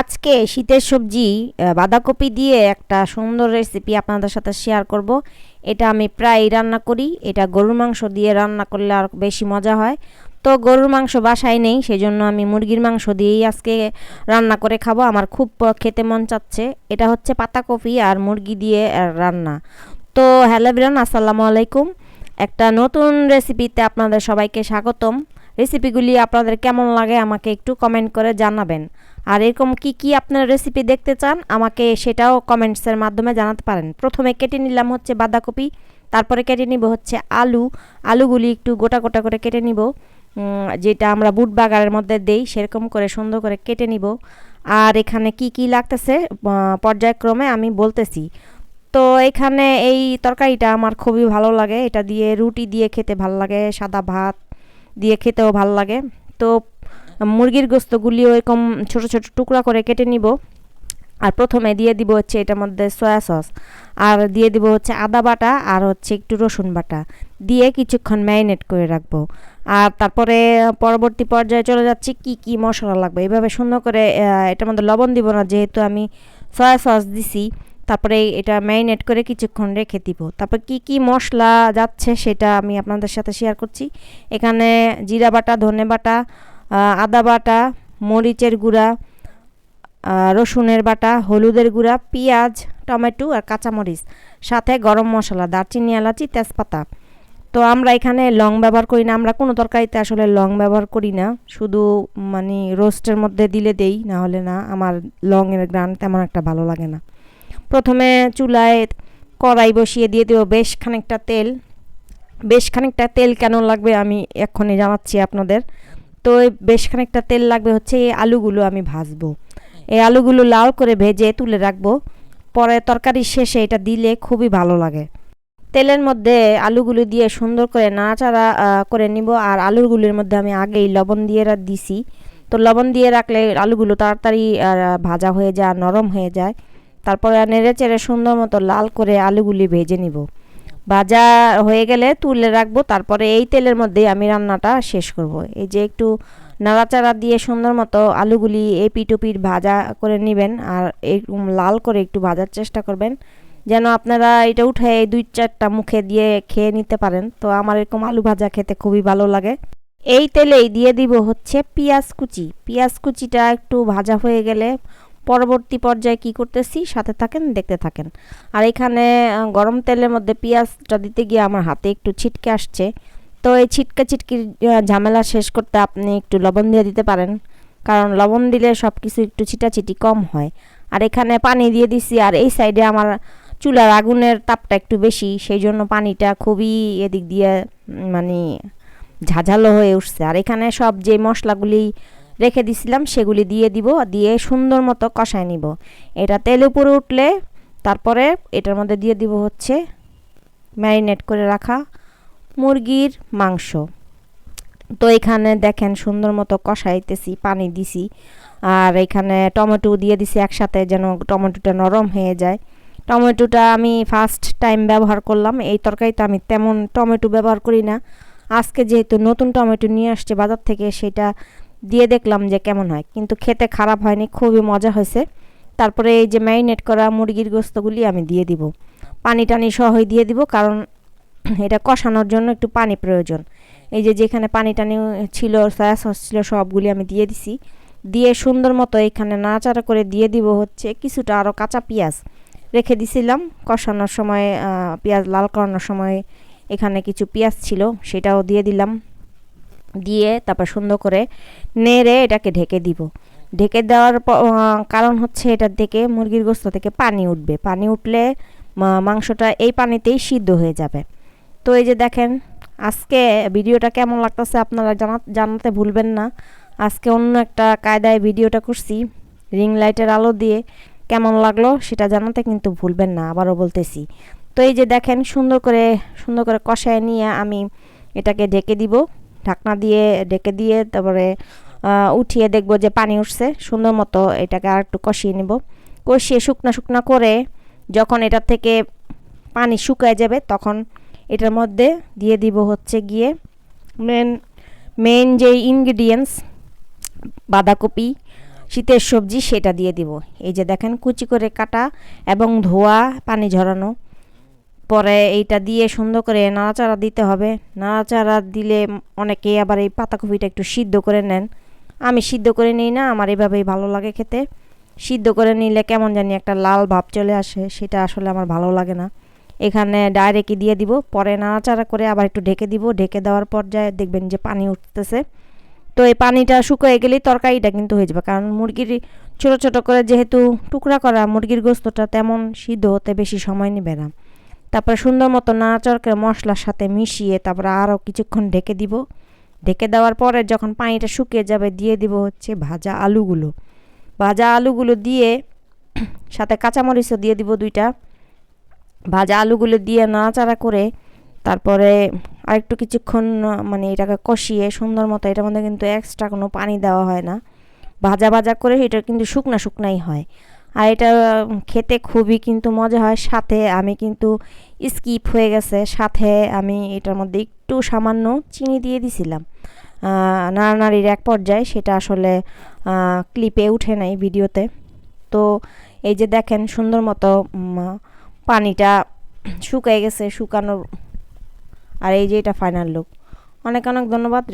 আজকে শীতের সবজি বাঁধাকপি দিয়ে একটা সুন্দর রেসিপি আপনাদের সাথে শেয়ার করব। এটা আমি প্রায় রান্না করি। এটা গরুর মাংস দিয়ে রান্না করলে আর বেশি মজা হয়। তো গরুর মাংস বাসায় নেই, সেজন্য আমি মুরগির মাংস দিয়েই আজকে রান্না করে খাব। আমার খুব খেতে মন চাচ্ছে। এটা হচ্ছে পাতাকপি আর মুরগি দিয়ে রান্না। তো হ্যালো বিরান আসসালামু আলাইকুম। একটা নতুন রেসিপিতে আপনাদের সবাইকে স্বাগতম। রেসিপিগুলি আপনাদের কেমন লাগে আমাকে একটু কমেন্ট করে জানাবেন। আর এরকম কি কি আপনারা রেসিপি দেখতে চান, আমাকে সেটাও কমেন্টসের মাধ্যমে জানাতে পারেন। প্রথমে কেটে নিলাম হচ্ছে বাঁধাকপি, তারপরে কেটে নিব হচ্ছে আলু। আলুগুলি একটু গোটা গোটা করে কেটে নিব। যেটা আমরা বুট বাগারের মধ্যে দেই, সেরকম করে সুন্দর করে কেটে নিব। আর এখানে কি কি লাগতেছে পর্যায়ক্রমে আমি বলতেছি। তো এখানে এই তরকারিটা আমার খুবই ভালো লাগে। এটা দিয়ে রুটি দিয়ে খেতে ভালো লাগে, সাদা ভাত দিয়ে খেতেও ভালো লাগে। তো মুরগির গোস্তগুলিও এরকম ছোট ছোট টুকরা করে কেটে নিব। আর প্রথমে দিয়ে দিব হচ্ছে এটার মধ্যে সয়া সস। আর দিয়ে দিব হচ্ছে আদা বাটা আর হচ্ছে একটু রসুন বাটা। দিয়ে কিছুক্ষণ ম্যারিনেট করে রাখব। আর তারপরে পরবর্তী পর্যায়ে চলে যাচ্ছি কি কি মশলা লাগবে। এভাবে সুন্দর করে এটার মধ্যে লবণ দিব না, যেহেতু আমি সয়া সস দিছি। তারপরে এটা ম্যারিনেট করে কিছুক্ষণ রেখে দিব। তারপর কি কি মশলা যাচ্ছে সেটা আমি আপনাদের সাথে শেয়ার করছি। এখানে জিরা বাটা, ধনে বাটা আদা বাটা, মরিচের গুঁড়া রসুনের বাটা, হলুদের গুঁড়া, পেঁয়াজ, টমেটো আর কাঁচামরিচ। সাথে গরম মশলা, দারচিনি, এলাচি, তেজপাতা। তো আমরা এখানে লং ব্যবহার করি না। আমরা কোনো তরকারিতে আসলে লং ব্যবহার করি না। শুধু মানে রোস্টের মধ্যে দিলে দেই, না হলে না। আমার লংয়ের গ্রান তেমন একটা ভালো লাগে না। প্রথমে চুলায় কড়াই বসিয়ে দিয়ে দেবো বেশ খানিকটা তেল। বেশ খানিকটা তেল কেন লাগবে আমি এক্ষুনি জানাচ্ছি আপনাদের। তো বেশ খানিকটা তেল লাগবে হচ্ছে এই আলুগুলো আমি ভাজবো। এই আলুগুলো লাল করে ভেজে তুলে রাখব। পরে তরকারির শেষে এটা দিলে খুবই ভালো লাগে। তেলের মধ্যে আলুগুলো দিয়ে সুন্দর করে নাড়াচাড়া করে নিব। আর আলুগুলির মধ্যে আমি আগেই লবণ দিয়ে দিছি। তো লবণ দিয়ে রাখলে আলুগুলো তাড়াতাড়ি ভাজা হয়ে যায়, নরম হয়ে যায়। তারপরে নেড়ে চেড়ে সুন্দর মতো লাল করে আলুগুলি ভেজে নিব। ভাজা হয়ে গেলে তুলে রাখব, তারপরে এই তেলের মধ্যে আমি রান্নাটা শেষ করব। এই যে একটু নাড়াচাড়া দিয়ে সুন্দর মতো আলুগুলি এপি টুপির ভাজা করে নেবেন আর এরকম লাল করে একটু ভাজার চেষ্টা করবেন, যেন আপনারা এটা উঠে দুই চারটা মুখে দিয়ে খেয়ে নিতে পারেন। তো আমার এরকম আলু ভাজা খেতে খুবই ভালো লাগে। এই তেলেই দিয়ে দিব হচ্ছে পেঁয়াজ কুচি। পেঁয়াজ কুচিটা একটু ভাজা হয়ে গেলে পরবর্তী পর্যায়ে কি করতেছি? সাথে থাকেন, দেখতে থাকেন। আর এখানে গরম তেলের মধ্যে পেঁয়াজটা দিতে গিয়ে আমার হাতে একটু ছিটকে আসছে। তো এই ছিটকা ছিটকির ঝামেলা শেষ করতে আপনি একটু লবণ দিয়ে দিতে পারেন। কারণ লবণ দিলে সব কিছু একটু ছিটাছিটি কম হয়। আর এখানে পানি দিয়ে দিছি, আর এই সাইডে আমার চুলার আগুনের তাপটা একটু বেশি। সেই জন্য পানিটা খুবই এদিক দিয়ে মানে ঝাঝালো হয়ে উঠছে। আর এখানে সব যে মশলাগুলি রেখে দিছিলাম, সেগুলি দিয়ে দিব দিয়ে সুন্দর মতো কষায় নিব। এটা তেল উপরে উঠলে তারপরে এটার মধ্যে দিয়ে দিব হচ্ছে ম্যারিনেট করে রাখা মুরগির মাংস। তো এখানে দেখেন সুন্দর মতো কষাইতেছি, পানি দিছি, আর এখানে টমেটো দিয়ে দিছি একসাথে যেন টমেটোটা নরম হয়ে যায়। টমেটোটা আমি ফার্স্ট টাইম ব্যবহার করলাম, এই তরকারিতে আমি তেমন টমেটো ব্যবহার করি না। আজকে যেহেতু নতুন টমেটো নিয়ে আসছে বাজার থেকে, সেটা দিয়ে দেখলাম যে কেমন হয়। কিন্তু খেতে খারাপ হয়নি, খুবই মজা হয়েছে। তারপরে এই যে ম্যারিনেট করা মুরগির গোস্তগুলি আমি দিয়ে দিব। পানি টানি সহই দিয়ে দিব, কারণ এটা কষানোর জন্য একটু পানি প্রয়োজন। এই যে যেখানে পানি টানি ছিল সয়া সস ছিল, সবগুলি আমি দিয়ে দিছি। দিয়ে সুন্দর মতো এখানে নাড়াচাড়া করে দিয়ে দিব হচ্ছে কিছুটা আরও কাঁচা পেঁয়াজ। রেখে দিছিলাম, কষানোর সময় পেঁয়াজ লাল করানোর সময় এখানে কিছু পেঁয়াজ ছিল, সেটাও দিয়ে দিলাম। দিয়ে তারপর সুন্দর করে নেড়ে এটাকে ঢেকে দিব। ঢেকে দেওয়ার কারণ হচ্ছে এটার থেকে মুরগির গোস্ত থেকে পানি উঠবে। পানি উঠলে মাংসটা এই পানিতেই সিদ্ধ হয়ে যাবে। তো এই যে দেখেন, আজকে ভিডিওটা কেমন লাগতেছে আপনারা জানা, জানাতে ভুলবেন না। আজকে অন্য একটা কায়দায় ভিডিওটা করছি, রিং লাইটের আলো দিয়ে কেমন লাগল সেটা জানাতে কিন্তু ভুলবেন না, আবারও বলতেছি। তো এই যে দেখেন, সুন্দর করে সুন্দর করে কষায় নিয়ে আমি এটাকে ঢেকে দিব। ঢাকনা দিয়ে ঢেকে দিয়ে তারপরে উঠিয়ে দেখব যে পানি উঠছে। সুন্দর মতো এটাকে আর একটু কষিয়ে নিব। কষিয়ে শুকনো শুকনো করে যখন এটা থেকে পানি শুকায় যাবে তখন এটার মধ্যে দিয়ে দিব হচ্ছে গিয়ে মেন মেন যে ইনগ্রিডিয়েন্টস বাঁধাকপি, শীতের সবজি সেটা দিয়ে দিব। এই যে দেখেন কুচি করে কাটা এবং ধোয়া, পানি ঝরানো। পরে এইটা দিয়ে সুন্দর করে নাড়াচাড়া দিতে হবে। নাড়াচাড়া দিলে অনেকে আবার এই পাতাকপিটা একটু সিদ্ধ করে নেন। আমি সিদ্ধ করে নিই না, আমার এভাবেই ভালো লাগে খেতে। সিদ্ধ করে নিলে কেমন জানি একটা লাল ভাব চলে আসে, সেটা আসলে আমার ভালো লাগে না। এখানে ডাইরেক্টই দিয়ে দিব, পরে নাড়াচাড়া করে আবার একটু ঢেকে দিব। ঢেকে দেওয়ার পর যায়, দেখবেন যে পানি উঠতেছে। তো এই পানিটা শুকিয়ে গেলেই তরকারিটা কিন্তু হয়ে যাবে, কারণ মুরগির ছোট ছোট করে যেহেতু টুকরা করা মুরগির গোস্তটা তেমন সিদ্ধ হতে বেশি সময় নেবে না। তারপরে সুন্দর মতো নাড়াচাড়া করে মশলার সাথে মিশিয়ে তারপরে আরও কিছুক্ষণ ঢেকে দিব। ঢেকে দেওয়ার পরে যখন পানিটা শুকিয়ে যাবে দিয়ে দিব হচ্ছে ভাজা আলুগুলো। ভাজা আলুগুলো দিয়ে সাথে কাঁচামরিচও দিয়ে দিব দুইটা। ভাজা আলুগুলো দিয়ে নাড়াচাড়া করে তারপরে আরেকটু কিছুক্ষণ মানে এটাকে কষিয়ে সুন্দর মতো এটার মধ্যে কিন্তু এক্সট্রা কোনো পানি দেওয়া হয় না। ভাজা ভাজা করে এটা কিন্তু শুকনা শুকনাই হয়। আর এটা খেতে খুবই কিন্তু মজা হয়। সাথে আমি কিন্তু স্কিপ হয়ে গেছে। সাথে আমি এটার মধ্যে একটু সামান্য চিনি দিয়ে দিছিলাম। নাড়ানাড়ির এক পর্যায়ে সেটা আসলে ক্লিপে উঠে নাই ভিডিওতে। তো এই যে দেখেন সুন্দর মতো পানিটা শুকাই গেছে, শুকানোর, আর এই যে এটা ফাইনাল লুক অনেক অনেক ধন্যবাদ।